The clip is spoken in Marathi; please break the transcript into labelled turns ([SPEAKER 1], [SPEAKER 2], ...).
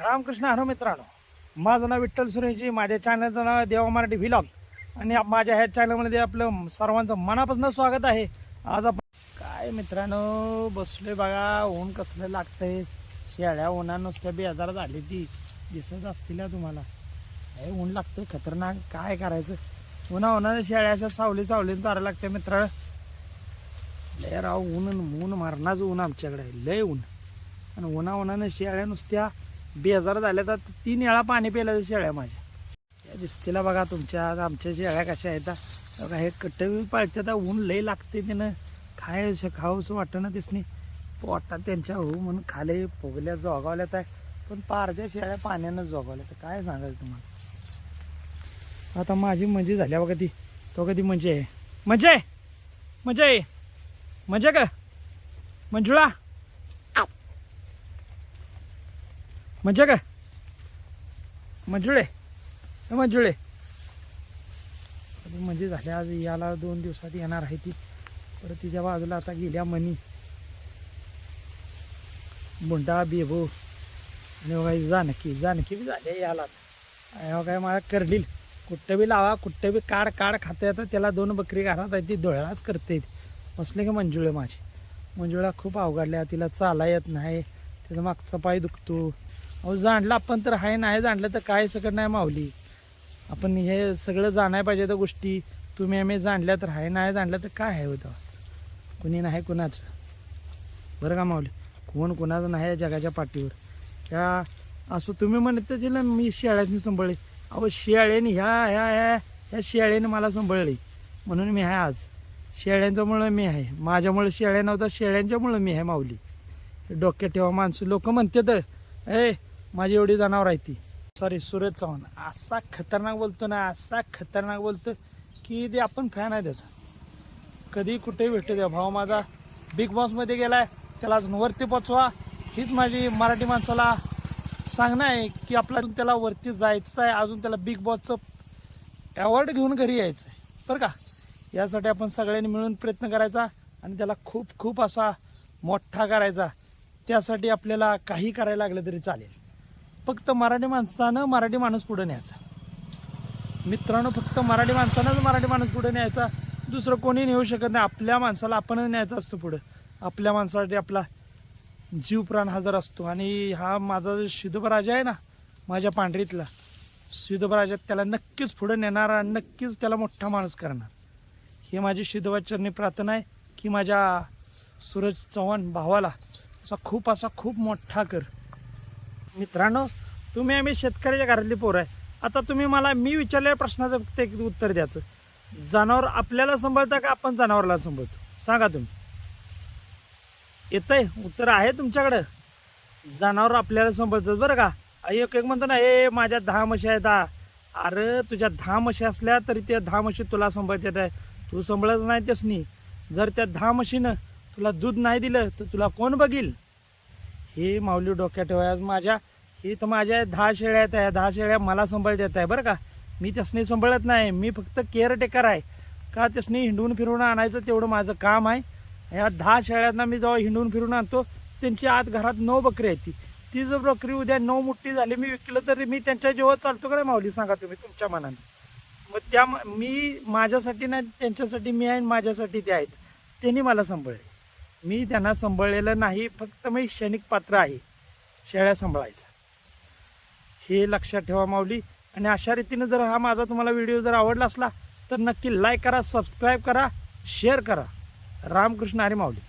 [SPEAKER 1] रामकृष्ण हरो मित्रांनो. माझं नाव विठ्ठल सुरेशजी माझ्या चॅनलचं नाव आहे देवा मराठी व्हिलॉग आणि माझ्या ह्या चॅनलमध्ये आपलं सर्वांचं मनापासून स्वागत आहे. आज आपण काय मित्रांनो बसलोय बघा ऊन कसलं लागतंय. शेळ्या उन्हा नुसत्या बेजार झाली ती. दिसत असतील तुम्हाला? हे ऊन लागतंय खतरनाक. काय करायचं? उन्हा उन्हाने शेळ्या अशा सावली सावलीने चारा लागते मित्र लय राव ऊन ऊन मारणाच ऊन आमच्याकडे लय ऊन. आणि उन्हा उन्हानं शेळ्या नुसत्या बेजार झाल्या तर तीन वेळा पाणी प्यायला शेळ्या माझ्या. या दिसतीला बघा तुमच्या आमच्या शेळ्या कशा आहेत. बघा हे कट्टवी पाळते तर ऊन लई लागते त्यानं काय खावंसं वाटतं ना तिसनी पोटात त्यांच्या हो म्हणून खाली फुगल्या जोगावल्यात आहे पण पारच्या शेळ्या पाण्यानं जोगावल्या तर काय सांगायचं तुम्हाला? आता माझी म्हणजे झाल्या बघा ती. तो कधी म्हणजे आहे. म्हणजे म्हणजे म्हणजे का? मंजुळा? म्हणजे काय? मंजुळे. मंजुळे. म्हणजे झाल्या आज. याला दोन दिवसात येणार आहे ती. परत तिच्या बाजूला आता गेल्या मनी बुंडा बेबो आणि हो बघा जानकी. जानकी बी झाले याला. आणि हो काय मला करलील. कुठं बी लावा कुठं बी काढ काढ खाते आता. त्याला दोन बकरी घालत आहे ती डोळ्याच करते. असले की मंजुळे माझी. मंजुळा खूप अवघडल्या. तिला चाला येत नाही. त्याचा मागचा पाय दुखतो. अहो जाणलं आपण तर आहे नाही जाणलं तर काय सकट नाही मावली आपण हे सगळं जाणाय पाहिजे त्या गोष्टी. तुम्ही आम्ही जाणल्या तर आहे नाही जाणलं तर काय आहे होतं कुणी नाही कुणाचं. बरं का माऊली? कोण कुणाचं नाही या जगाच्या पाठीवर. त्या असं तुम्ही म्हणत तिला मी शेळ्यानी सांभाळले. अहो शेळ्याने ह्या ह्या ह्या ह्या शेळ्याने मला सांभाळले. म्हणून मी आहे आज. शेळ्यांच्यामुळं मी आहे. माझ्यामुळं शेळ्या नव्हता शेळ्यांच्यामुळं मी आहे माऊली. डोक्यात ठेवा माणसं. लोक म्हणतात ए माझी एवढी जनावर आहे ती. सॉरी सूरज चव्हाण. असा खतरनाक बोलतो ना असा खतरनाक बोलतो की ते आपण फॅन आहे त्याचा. कधी कुठे भेटतो द्या भाऊ माझा बिग बॉसमध्ये गेलाय त्याला अजून वरती पोचवा. हीच माझी मराठी माणसाला सांगणं आहे की आपला त्याला वरती जायचं आहे अजून त्याला बिग बॉसचं अवॉर्ड घेऊन घरी यायचं आहे बरं का? यासाठी आपण सगळ्यांनी मिळून प्रयत्न करायचा आणि त्याला खूप खूप असा मोठा करायचा. त्यासाठी आपल्याला काही करायला लागलं तरी चालेल. फक्त मराठी माणसानं मराठी माणूस पुढे न्यायचा. मित्रांनो फक्त मराठी माणसानंच मराठी माणूस पुढे न्यायचा. दुसरं कोणी नेऊ शकत नाही. आपल्या माणसाला आपणच न्यायचं असतो पुढं. आपल्या माणसासाठी आपला जीव प्राण हजर असतो. आणि हा माझा जो शिदोबा राजा आहे ना माझ्या पांढरीतला शिदोबा राजा त्याला नक्कीच पुढं नेणार आणि नक्कीच त्याला मोठा माणूस करणार. हे माझी शिदोबाचरणी प्रार्थना आहे की माझ्या सूरज चव्हाण भावाला असा खूप असा खूप मोठा कर. मित्रांनो तुम्ही आम्ही शेतकऱ्याच्या घरातली पोरं आहे. आता तुम्ही मला मी विचारलेल्या प्रश्नाचं फक्त एक उत्तर द्यायचं. जनावर आपल्याला सांभाळता का आपण जनावरला सांभाळतो? सांगा तुम्ही. येतंय उत्तर आहे तुमच्याकडं. जनावर आपल्याला सांभाळतात बरं का. एक एक म्हणतो ना ए माझ्या दहा म्हशी आहेत अरे तुझ्या दहा म्हशी असल्या तरी त्या दहा म्हशी तुला सांभाळतात आहे. तू सांभाळत नाही त्यासनी जर त्या दहा म्हशीनं तुला दूध नाही दिलं तर तुला कोण बघील? हे माऊली डोक्यात ठेवा आज माझ्या हे तर माझ्या दहा शेळ्या आहेत दहा शेळ्या मला सांभाळतात आहे बरं का? मी त्यासनी सांभाळत नाही मी फक्त केअरटेकर आहे. का त्यासनी हिंडून फिरून आणायचं तेवढं माझं काम आहे. या दहा शेळ्यांना मी जेव्हा हिंडून फिरून आणतो त्यांची आत घरात नऊ बकरी आहेत ती. ती जर बकरी उद्या नऊ मुठ्ठी झाली मी विकलं तरी मी त्यांच्या जेव्हा चालतो का माऊली? सांगा तुम्ही तुमच्या मनाने. मग त्या मी माझ्यासाठी नाही त्यांच्यासाठी मी आहे आणि माझ्यासाठी ते आहेत. त्यांनी मला सांभाळले. मी त्यांना सांभाळलेलं नाही फक्त मी क्षणिक पात्र आहे. शेळ्या सांभाळायचा. हे लक्षात ठेवा माऊली. आणि अशा रीतीनं जर हा माझा तुम्हाला व्हिडिओ जर आवडला असला तर नक्की लाईक करा सबस्क्राईब करा शेअर करा. रामकृष्ण हरी माऊली.